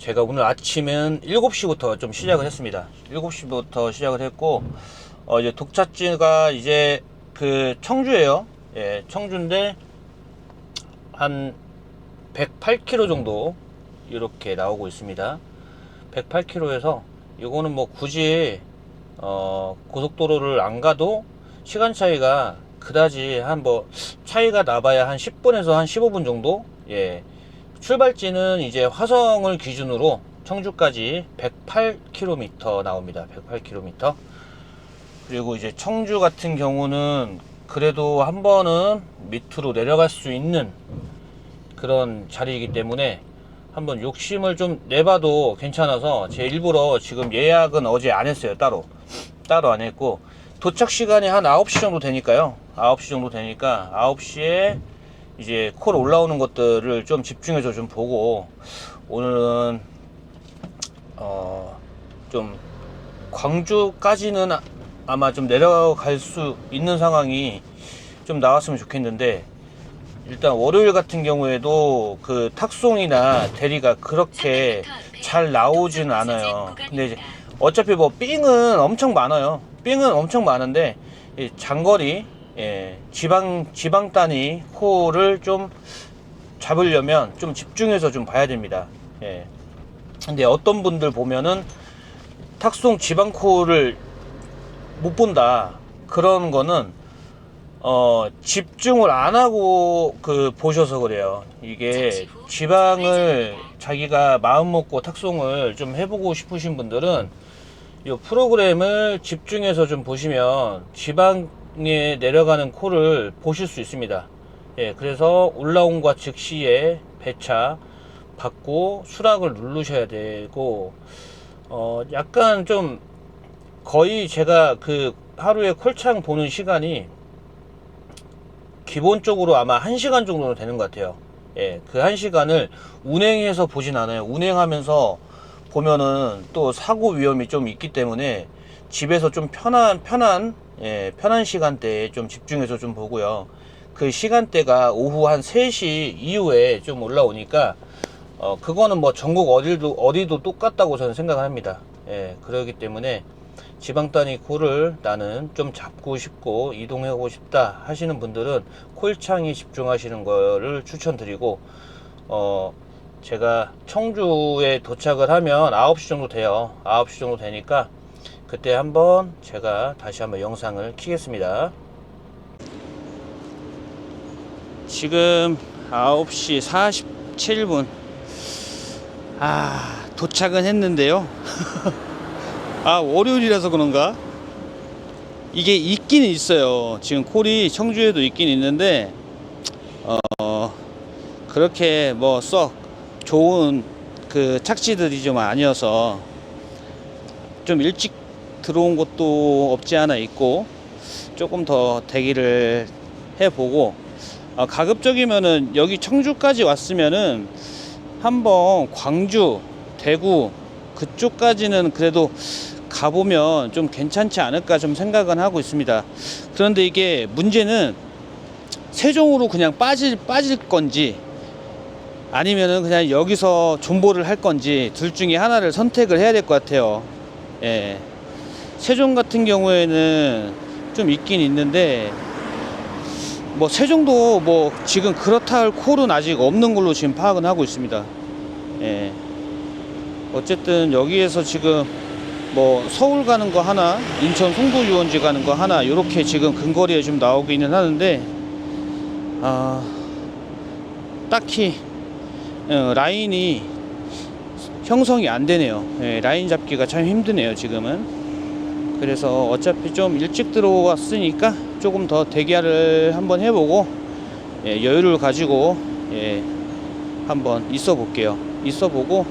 제가 오늘 아침은 7시부터 좀 시작을 했습니다. 7시부터 시작을 했고, 어, 이제 독차지가 이제 그 청주예요. 예, 청주인데 한 108km 정도 이렇게 나오고 있습니다. 108km에서 이거는 뭐 굳이 어, 고속도로를 안 가도 시간 차이가 그다지 한 뭐 차이가 나봐야 한 10분에서 한 15분 정도 예 출발지는 이제 화성을 기준으로 청주까지 108km 나옵니다. 108km 그리고 이제 청주 같은 경우는 그래도 한 번은 밑으로 내려갈 수 있는 그런 자리이기 때문에 한번 욕심을 좀 내봐도 괜찮아서 제 일부러 지금 예약은 어제 안 했어요. 따로. 따로 안 했고 도착 시간이 한 9시 정도 되니까요. 9시 정도 되니까 9시에 이제 콜 올라오는 것들을 좀 집중해서 좀 보고 오늘은 어 좀 광주까지는 아- 아마 좀 내려갈 수 있는 상황이 좀 나왔으면 좋겠는데 일단 월요일 같은 경우에도 그 탁송이나 대리가 그렇게 잘 나오지는 않아요. 근데 이제 어차피 뭐 삥은 엄청 많아요. 삥은 엄청 많은데 이 장거리 예, 지방 지방 단위 코를 좀 잡으려면 좀 집중해서 좀 봐야 됩니다. 예. 근데 어떤 분들 보면은 탁송 지방 코를 못 본다 그런 거는 어 집중을 안 하고 그 보셔서 그래요. 이게 지방을 자기가 마음 먹고 탁송을 좀 해보고 싶으신 분들은 이 프로그램을 집중해서 좀 보시면 지방 에 내려가는 콜을 보실 수 있습니다. 예, 그래서 올라온과 즉시에 배차 받고 수락을 누르셔야 되고 어 약간 좀 거의 제가 그 하루에 콜창 보는 시간이 기본적으로 아마 1시간 정도는 되는 것 같아요. 예, 그 1시간을 운행해서 보진 않아요. 운행하면서 보면은 또 사고 위험이 좀 있기 때문에 집에서 좀 편한, 편한, 예, 편한 시간대에 좀 집중해서 좀 보고요. 그 시간대가 오후 한 3시 이후에 좀 올라오니까 어, 그거는 뭐 전국 어디도, 어디도 똑같다고 저는 생각을 합니다. 예, 그러기 때문에 지방 단위 콜을 나는 좀 잡고 싶고 이동하고 싶다 하시는 분들은 콜창에 집중하시는 거를 추천드리고 어 제가 청주에 도착을 하면 9시 정도 돼요 9시 정도 되니까 그때 한번 제가 다시 한번 영상을 키겠습니다. 지금 9시 47분. 아 도착은 했는데요. 아 월요일이라서 그런가? 이게 있기는 있어요. 지금 콜이 청주에도 있긴 있는데 어 그렇게 뭐 썩 좋은 그 착지들이 좀 아니어서 좀 일찍 들어온 것도 없지 않아 있고 조금 더 대기를 해보고 아, 가급적이면은 여기 청주까지 왔으면은 한번 광주 대구 그쪽까지는 그래도 가보면 좀 괜찮지 않을까 좀 생각은 하고 있습니다. 그런데 이게 문제는 세종으로 그냥 빠질, 빠질 건지 아니면은 그냥 여기서 존버를 할 건지 둘 중에 하나를 선택을 해야 될 것 같아요. 예. 세종 같은 경우에는 좀 있긴 있는데 뭐 세종도 뭐 지금 그렇다 할 콜은 아직 없는 걸로 지금 파악은 하고 있습니다. 예. 어쨌든 여기에서 지금 뭐 서울 가는 거 하나, 인천 송도 유원지 가는 거 하나 이렇게 지금 근거리에 좀 나오기는 하는데 아 딱히 어, 라인이 형성이 안 되네요. 예, 라인 잡기가 참 힘드네요 지금은. 그래서 어차피 좀 일찍 들어왔으니까 조금 더 대기를 한번 해보고 예, 여유를 가지고 예, 한번 있어 볼게요. 있어 보고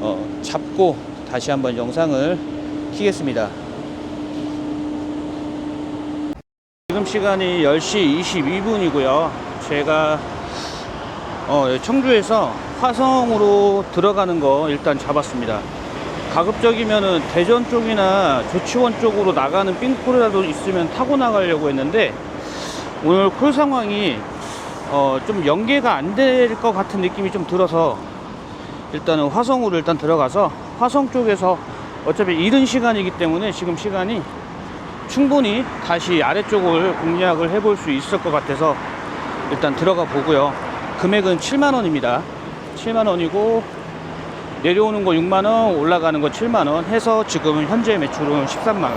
어, 잡고 다시 한번 영상을 키겠습니다. 지금 시간이 10시 22분이고요. 제가 어, 청주에서 화성으로 들어가는 거 일단 잡았습니다. 가급적이면은 대전 쪽이나 조치원 쪽으로 나가는 삥콜이라도 있으면 타고 나가려고 했는데 오늘 콜 상황이 어, 좀 연계가 안 될 것 같은 느낌이 좀 들어서 일단은 화성으로 일단 들어가서 화성 쪽에서 어차피 이른 시간이기 때문에 지금 시간이 충분히 다시 아래쪽을 공략을 해볼 수 있을 것 같아서 일단 들어가 보고요. 금액은 7만 원입니다. 7만 원이고 내려오는 거 6만 원, 올라가는 거 7만 원 해서 지금 현재 매출은 13만 원.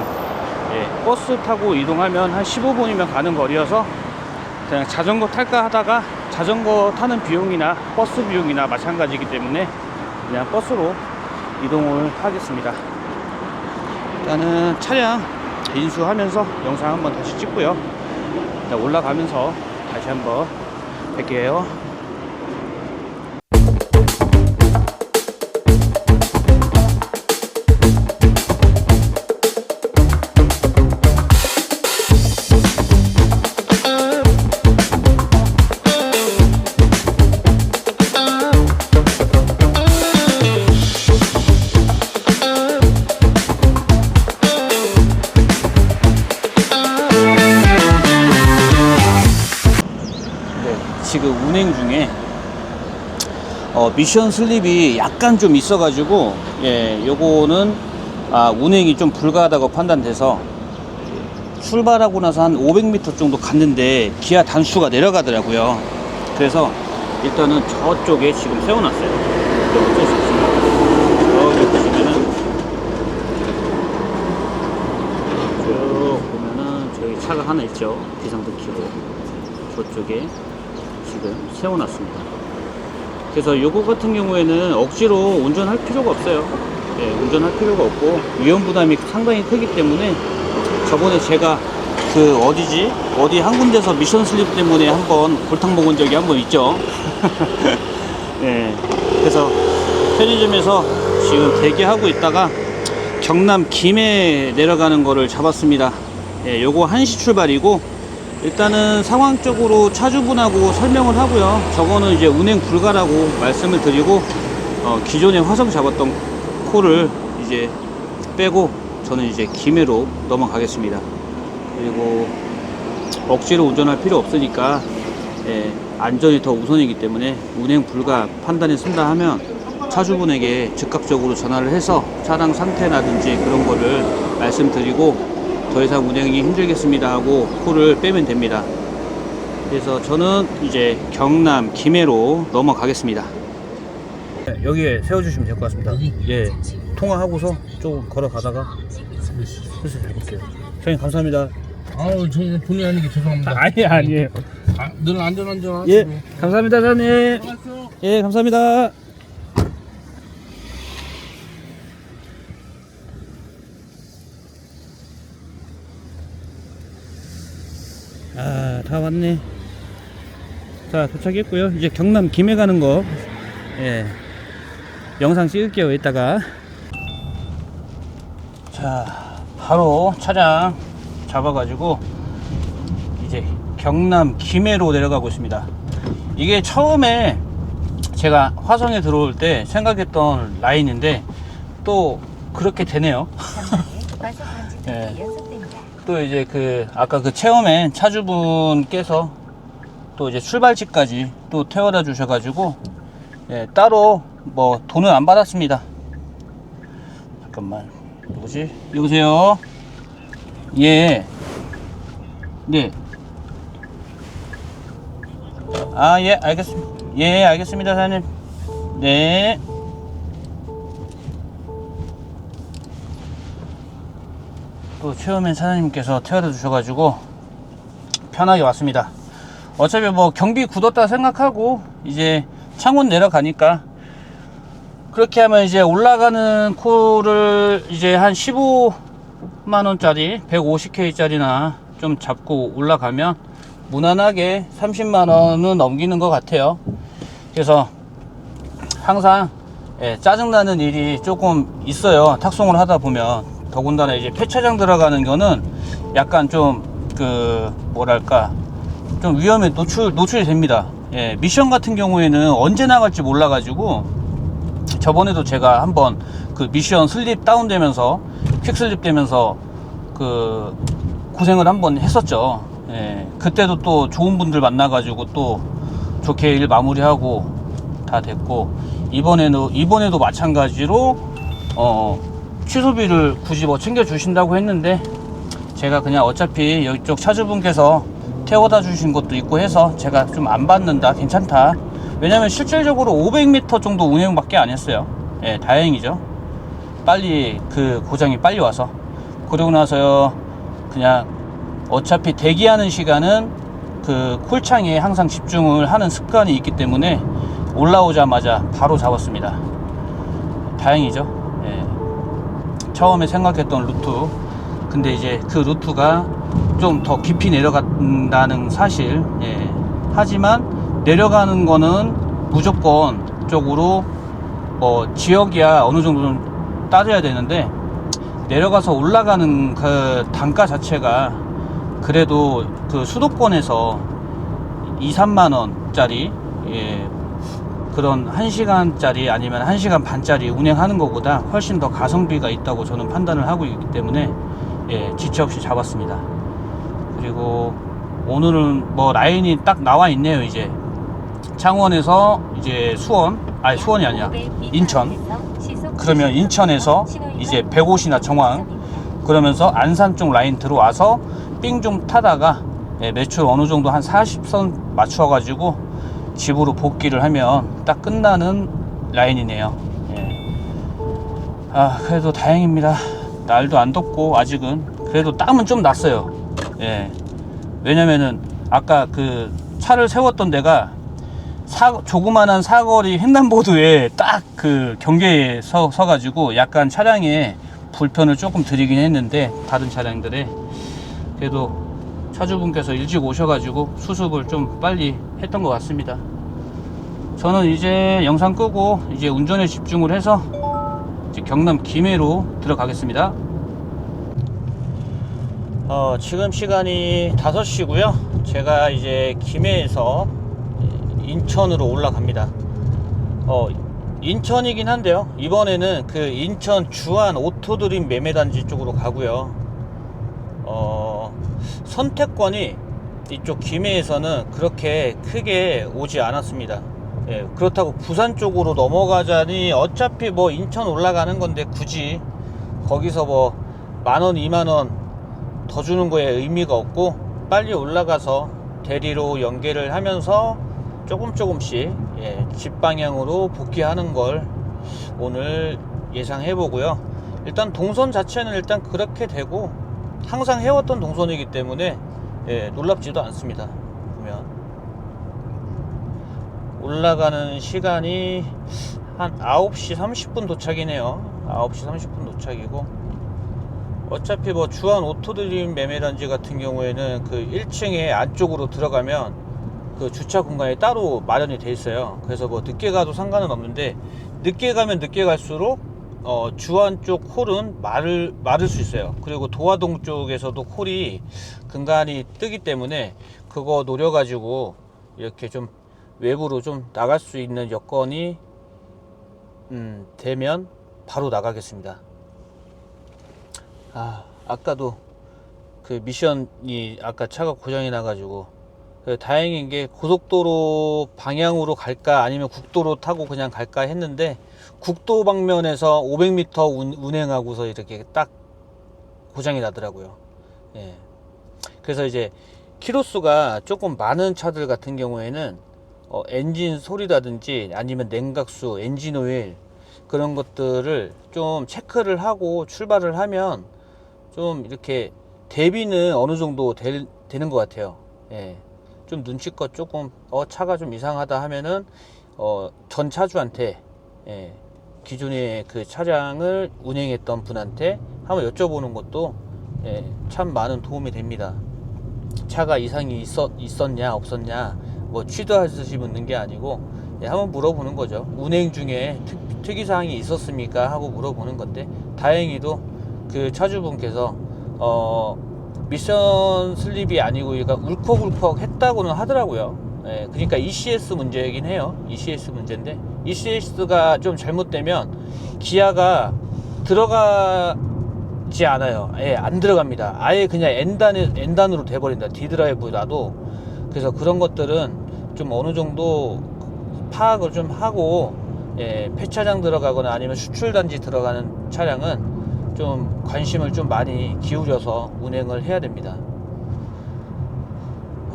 예, 버스 타고 이동하면 한 15분이면 가는 거리여서 그냥 자전거 탈까 하다가 자전거 타는 비용이나 버스 비용이나 마찬가지이기 때문에 그냥 버스로 이동을 하겠습니다. 일단은 차량 인수하면서 영상 한번 다시 찍고요. 올라가면서 다시 한번 뵐게요. 운행 중에 어, 미션 슬립이 약간 좀 있어가지고 예, 요거는 아, 운행이 좀 불가하다고 판단돼서 출발하고 나서 한 500m 정도 갔는데 기아 단수가 내려가더라고요. 그래서 일단은 저쪽에 지금 세워놨어요. 어쩔 수 없습니다. 저기 보시면은 쭉 보면은 저기 차가 하나 있죠. 비상등키로 저쪽에 지금 세워놨습니다. 그래서 요거 같은 경우에는 억지로 운전할 필요가 없어요. 예, 운전할 필요가 없고 위험 부담이 상당히 크기 때문에 저번에 제가 그 어디지 어디 한 군데서 미션 슬립 때문에 한번 골탕 먹은 적이 한 번 있죠. 예, 그래서 편의점에서 지금 대기하고 있다가 경남 김해 내려가는 거를 잡았습니다. 예, 요거 1시 출발이고 일단은 상황적으로 차주분하고 설명을 하고요. 저거는 이제 운행 불가라고 말씀을 드리고 어, 기존에 화성 잡았던 코를 이제 빼고 저는 이제 김해로 넘어가겠습니다. 그리고 억지로 운전할 필요 없으니까 예, 안전이 더 우선이기 때문에 운행 불가 판단이 쓴다 하면 차주분에게 즉각적으로 전화를 해서 차량 상태라든지 그런 거를 말씀드리고 더 이상 운행이 힘들겠습니다 하고 코를 빼면 됩니다. 그래서 저는 이제 경남 김해로 넘어가겠습니다. 네, 여기에 세워주시면 될 것 같습니다. 예, 통화하고서 조금 걸어가다가 슬슬 해볼게요. 형님 감사합니다. 아우 저희 본의 아니게 죄송합니다. 아니 아니에요. 아, 늘 안전안전 하시고. 예, 감사합니다, 사장님. 예, 감사합니다. 다 왔네. 자, 도착했고요. 이제 경남 김해 가는 거, 예, 영상 찍을게요, 이따가. 자, 바로 차량 잡아가지고, 이제 경남 김해로 내려가고 있습니다. 이게 처음에 제가 화성에 들어올 때 생각했던 라인인데 또 그렇게 되네요. 예. 또 이제 그 아까 그 체험엔 차주분께서 또 이제 출발지까지 또 태워다 주셔가지고 예, 따로 뭐 돈은 안 받았습니다. 잠깐만 누구지? 여보세요. 예. 네. 아, 예, 알겠습니다. 예, 알겠습니다, 사장님. 네. 또 체험엔 사장님께서 태워다 주셔가지고 편하게 왔습니다. 어차피 뭐 경비 굳었다 생각하고 이제 창원 내려가니까 그렇게 하면 이제 올라가는 코를 이제 한 15만원짜리 150K짜리나 좀 잡고 올라가면 무난하게 30만원은 넘기는 것 같아요. 그래서 항상 예, 짜증나는 일이 조금 있어요. 탁송을 하다 보면. 더군다나 이제 폐차장 들어가는 거는 약간 좀 그 뭐랄까 좀 위험에 노출 노출이 됩니다. 예, 미션 같은 경우에는 언제 나갈지 몰라 가지고 저번에도 제가 한번 그 미션 슬립 다운되면서 퀵 슬립 되면서 그 고생을 한번 했었죠. 예, 그때도 또 좋은 분들 만나가지고 또 좋게 일 마무리하고 다 됐고 이번에는 이번에도 마찬가지로 어 취소비를 굳이 뭐 챙겨 주신다고 했는데 제가 그냥 어차피 이쪽 차주분께서 태워다 주신 것도 있고 해서 제가 좀 안 받는다. 괜찮다. 왜냐면 실질적으로 500m 정도 운행밖에 안 했어요. 예 다행이죠. 빨리 그 고장이 빨리 와서. 그러고 나서요 그냥 어차피 대기하는 시간은 그 콜창에 항상 집중을 하는 습관이 있기 때문에 올라오자마자 바로 잡았습니다. 다행이죠. 예. 처음에 생각했던 루트 근데 이제 그 루트가 좀 더 깊이 내려간다는 사실 예. 하지만 내려가는 거는 무조건 쪽으로 뭐 지역이야 어느 정도는 따져야 되는데 내려가서 올라가는 그 단가 자체가 그래도 그 수도권에서 2, 3만 원짜리 예, 그런 1시간짜리 아니면 1시간 반짜리 운행하는 것보다 훨씬 더 가성비가 있다고 저는 판단을 하고 있기 때문에 예, 지체 없이 잡았습니다. 그리고 오늘은 뭐 라인이 딱 나와 있네요, 이제. 창원에서 이제 수원, 아니 수원이 아니야. 인천. 그러면 인천에서 이제 150이나 정황 그러면서 안산 쪽 라인 들어와서 삥 좀 타다가 예, 매출 어느 정도 한 40선 맞춰 가지고 집으로 복귀를 하면 딱 끝나는 라인이네요. 예. 아 그래도 다행입니다. 날도 안 덥고 아직은 그래도 땀은 좀 났어요. 예. 왜냐면은 아까 그 차를 세웠던 데가 사, 조그만한 사거리 횡단보도에 딱 그 경계에 서, 서가지고 약간 차량에 불편을 조금 드리긴 했는데 다른 차량들에 그래도 차주분께서 일찍 오셔가지고 수습을 좀 빨리 했던 것 같습니다. 저는 이제 영상 끄고 이제 운전에 집중을 해서 경남 김해로 들어가겠습니다. 어, 지금 시간이 5시고요. 제가 이제 김해에서 인천으로 올라갑니다. 어, 인천이긴 한데요. 이번에는 그 인천 주안 오토드림 매매단지 쪽으로 가고요. 어, 선택권이 이쪽 김해에서는 그렇게 크게 오지 않았습니다. 예, 그렇다고 부산 쪽으로 넘어가자니 어차피 뭐 인천 올라가는 건데 굳이 거기서 뭐 만원, 이만원 더 주는 거에 의미가 없고 빨리 올라가서 대리로 연계를 하면서 조금 조금씩 예, 집 방향으로 복귀하는 걸 오늘 예상해 보고요. 일단 동선 자체는 일단 그렇게 되고 항상 해왔던 동선이기 때문에 예, 놀랍지도 않습니다. 보면 올라가는 시간이 한 9시 30분 도착이네요. 9시 30분 도착이고 어차피 뭐 주한 오토드림 매매단지 같은 경우에는 그 1층에 안쪽으로 들어가면 그 주차 공간이 따로 마련이 돼 있어요. 그래서 뭐 늦게 가도 상관은 없는데 늦게 가면 늦게 갈수록 어, 주안 쪽 콜은 마를 마를 수 있어요. 그리고 도화동 쪽에서도 콜이 근간이 뜨기 때문에 그거 노려가지고 이렇게 좀 외부로 좀 나갈 수 있는 여건이 음, 되면 바로 나가겠습니다. 아, 아까도 그 미션이 아까 차가 고장이 나가지고 그 다행인 게 고속도로 방향으로 갈까 아니면 국도로 타고 그냥 갈까 했는데 국도 방면에서 500m 운, 운행하고서 이렇게 딱 고장이 나더라고요. 예. 그래서 이제 키로수가 조금 많은 차들 같은 경우에는 어, 엔진 소리라든지 아니면 냉각수, 엔진 오일 그런 것들을 좀 체크를 하고 출발을 하면 좀 이렇게 대비는 어느 정도 될, 되는 것 같아요. 예. 좀 눈치껏 조금 어 차가 좀 이상하다 하면은 어 전 차주한테 예. 기존의 그 차량을 운행했던 분한테 한번 여쭤보는 것도 예, 참 많은 도움이 됩니다. 차가 이상이 있었, 있었냐 없었냐 뭐 취도하듯이 묻는 게 아니고 예, 한번 물어보는 거죠. 운행 중에 특, 특이사항이 있었습니까 하고 물어보는 건데 다행히도 그 차주분께서 어 미션 슬립이 아니고 그러니까 울컥울컥 했다고는 하더라고요. 예, 그러니까 ECS 문제이긴 해요. ECS 문제인데 ECS가 좀 잘못되면 기아가 들어가지 않아요. 예, 안 들어갑니다. 아예 그냥 N단에 N단으로 돼버린다. D 드라이브라도 그래서 그런 것들은 좀 어느 정도 파악을 좀 하고 예, 폐차장 들어가거나 아니면 수출 단지 들어가는 차량은 좀 관심을 좀 많이 기울여서 운행을 해야 됩니다.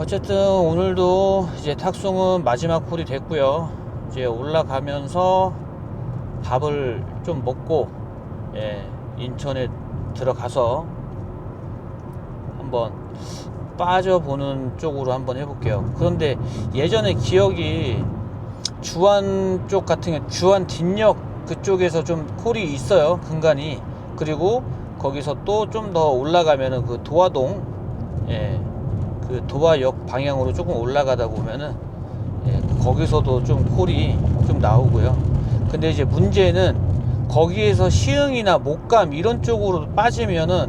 어쨌든 오늘도 이제 탁송은 마지막 콜이 됐고요. 이제 올라가면서 밥을 좀 먹고 예, 인천에 들어가서 한번 빠져보는 쪽으로 한번 해볼게요. 그런데 예전에 기억이 주안 쪽 같은 경우 주안 뒷역 그쪽에서 좀 콜이 있어요. 근간이 그리고 거기서 또 좀 더 올라가면은 그 도화동 예, 그 도화역 방향으로 조금 올라가다 보면은 예, 거기서도 좀 콜이 좀 나오고요. 근데 이제 문제는 거기에서 시흥이나 목감 이런 쪽으로 빠지면은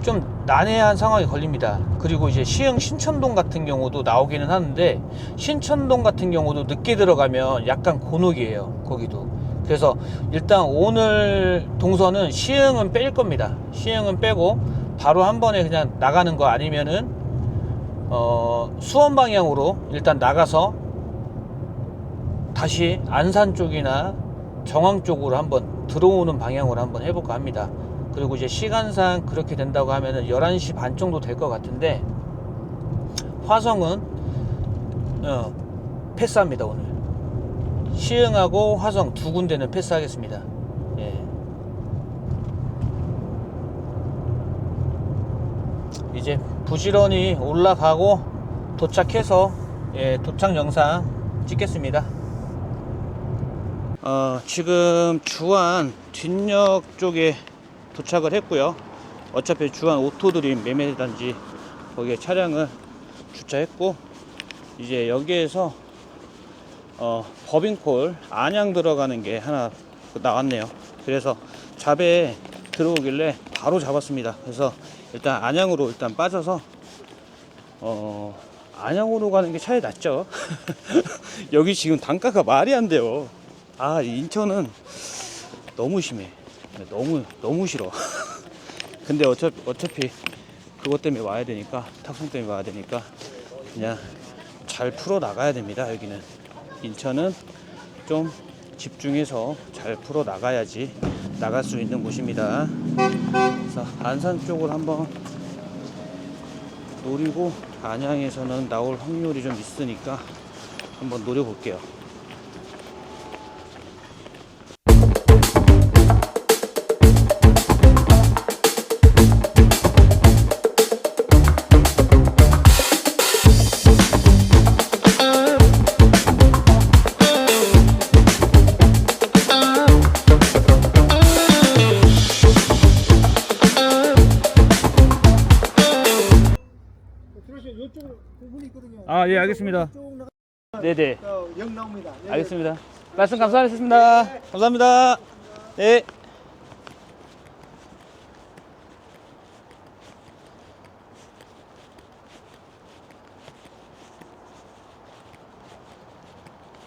좀 난해한 상황이 걸립니다. 그리고 이제 시흥 신천동 같은 경우도 나오기는 하는데 신천동 같은 경우도 늦게 들어가면 약간 곤혹이에요. 거기도. 그래서 일단 오늘 동선은 시흥은 뺄 겁니다. 시흥은 빼고 바로 한 번에 그냥 나가는 거 아니면은 어, 수원 방향으로 일단 나가서 다시 안산 쪽이나 정황 쪽으로 한번 들어오는 방향으로 한번 해볼까 합니다. 그리고 이제 시간상 그렇게 된다고 하면은 11시 반 정도 될 것 같은데 화성은 어, 패스합니다 오늘 시흥하고 화성 두 군데는 패스하겠습니다 예. 이제 부지런히 올라가고 도착해서 예, 도착 영상 찍겠습니다 어, 지금 주안 뒷역 쪽에 도착을 했고요. 어차피 주안 오토드림 매매단지 거기에 차량을 주차했고 이제 여기에서 어, 법인콜 안양 들어가는 게 하나 나왔네요. 그래서 잡에 들어오길래 바로 잡았습니다. 그래서 일단 안양으로 일단 빠져서 어, 안양으로 가는 게 차이 낫죠. 여기 지금 단가가 말이 안 돼요. 아 인천은 너무 심해. 너무 너무 싫어. 근데 어차피 어차피 그것 때문에 와야 되니까 탁송 때문에 와야 되니까 그냥 잘 풀어 나가야 됩니다. 여기는 인천은 좀 집중해서 잘 풀어 나가야지 나갈 수 있는 곳입니다. 그래서 안산 쪽을 한번 노리고 안양에서는 나올 확률이 좀 있으니까 한번 노려볼게요. 부분이 있거든요. 아, 예, 알겠습니다. 네네. 어, 영 나옵니다. 네. 알겠습니다. 말씀 감사하겠습니다. 감사합니다. 네.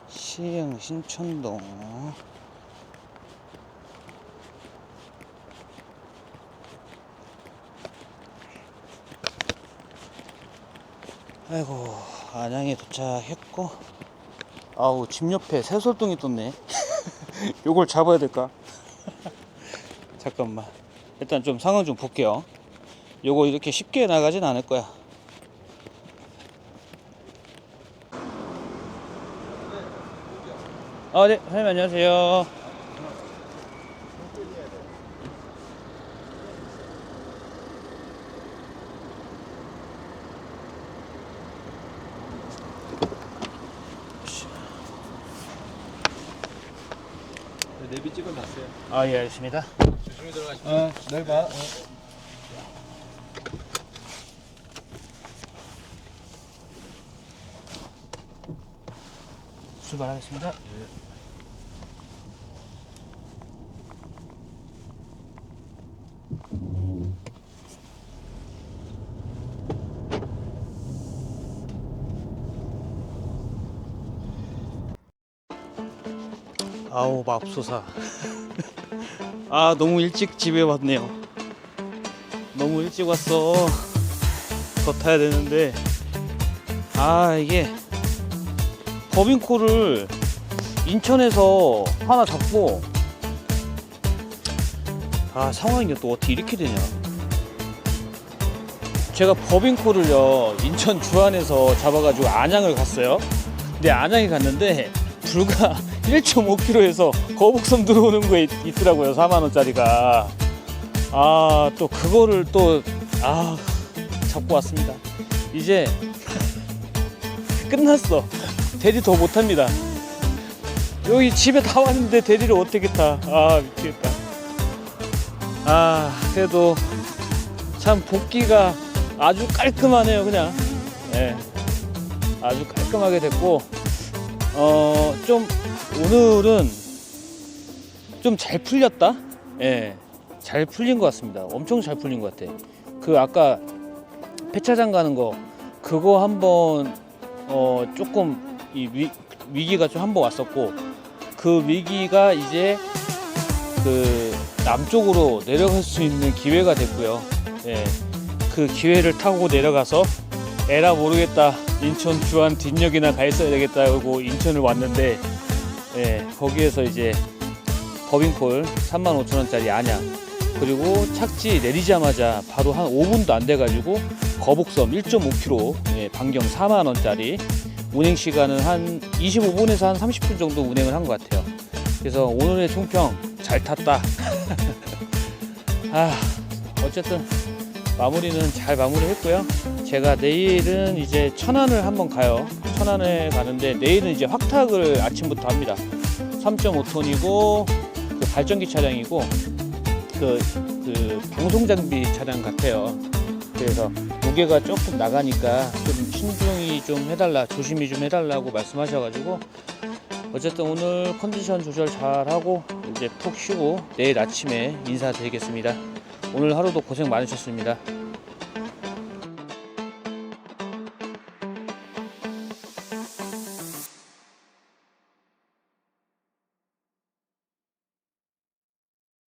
시흥 신천동 아이고 안양에 도착했고. 아우 집 옆에 새솔동이 떴네. 요걸 잡아야 될까? 잠깐만. 일단 좀 상황 좀 볼게요. 요거 이렇게 쉽게 나가진 않을 거야. 아네. 선생님 안녕하세요 내비 찍어놨어요. 아 예 알겠습니다 조심히 들어가시고. 어, 널 봐. 어. 출발하겠습니다 아우 맙소사. 아 너무 일찍 집에 왔네요. 너무 일찍 왔어. 더 타야 되는데. 아 이게 법인콜을 인천에서 하나 잡고 아 상황이 또 어떻게 이렇게 되냐. 제가 법인콜을요 인천 주안에서 잡아가지고 안양을 갔어요. 근데 안양에 갔는데 불과 1.5km에서 거북섬 들어오는 거에 있- 있더라고요 4만원짜리가 아 또 그거를 또아 잡고 왔습니다 이제 끝났어 대리 더 못합니다 여기 집에 다 왔는데 대리를 어떻게 타? 아 미치겠다. 아 그래도 참 복귀가 아주 깔끔하네요 그냥. 예. 아주 깔끔하게 됐고 어좀 오늘은 좀 잘 풀렸다. 예. 잘 풀린 것 같습니다. 엄청 잘 풀린 것 같아. 그 아까 폐차장 가는 거 그거 한번 어 조금 이 위, 위기가 좀 한번 왔었고 그 위기가 이제 그 남쪽으로 내려갈 수 있는 기회가 됐고요. 예. 그 기회를 타고 내려가서 에라 모르겠다. 인천 주안 뒷역이나 가 있어야 되겠다고 인천을 왔는데 예, 거기에서 이제 법인콜 35,000원짜리 안양 그리고 착지 내리자마자 바로 한 5분도 안 돼가지고 거북섬 1.5km 예, 반경 4만 원짜리 운행 시간은 한 25분에서 한 30분 정도 운행을 한 것 같아요. 그래서 오늘의 총평 잘 탔다. 아 어쨌든 마무리는 잘 마무리했고요. 제가 내일은 이제 천안을 한번 가요. 천안에 가는데 내일은 이제 확탁을 아침부터 합니다. 3.5톤이고 그 발전기 차량이고 그, 그 방송 장비 차량 같아요. 그래서 무게가 조금 나가니까 좀 신중히 좀 해달라, 조심히 좀 해달라고 말씀하셔가지고 어쨌든 오늘 컨디션 조절 잘 하고 이제 푹 쉬고 내일 아침에 인사드리겠습니다. 오늘 하루도 고생 많으셨습니다.